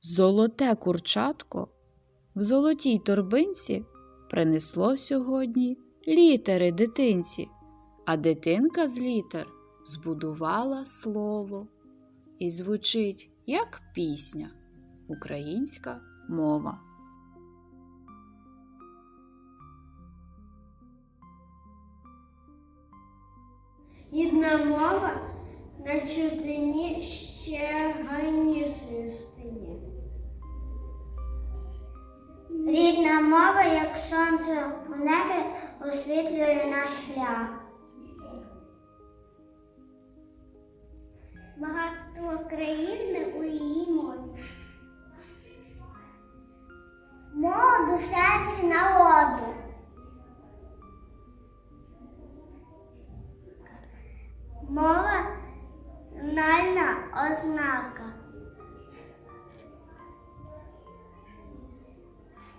Золоте курчатко в золотій торбинці принесло сьогодні літери дитинці, а дитинка з літер збудувала слово і звучить як пісня українська мова. Рідна мова на чужині ще Рідна мова, як сонце у небі, освітлює наш шлях. Багатство країни у її мові. Мова до серця народу. Мова нальна ознака.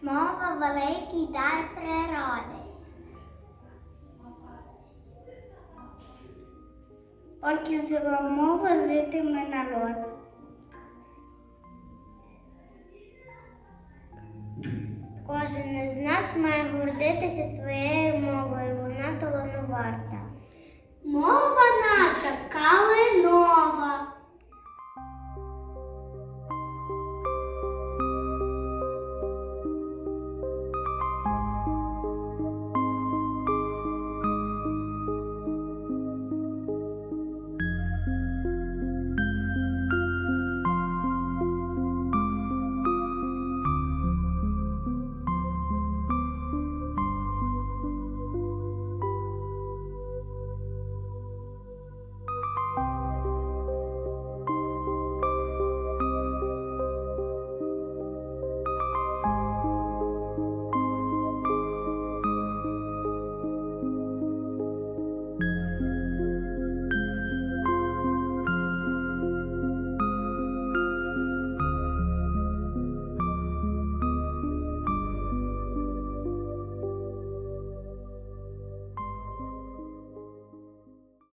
Мова великий дар природи. Поки зла мова, житиме народ. Кожен із нас має гордитися своєю мовою,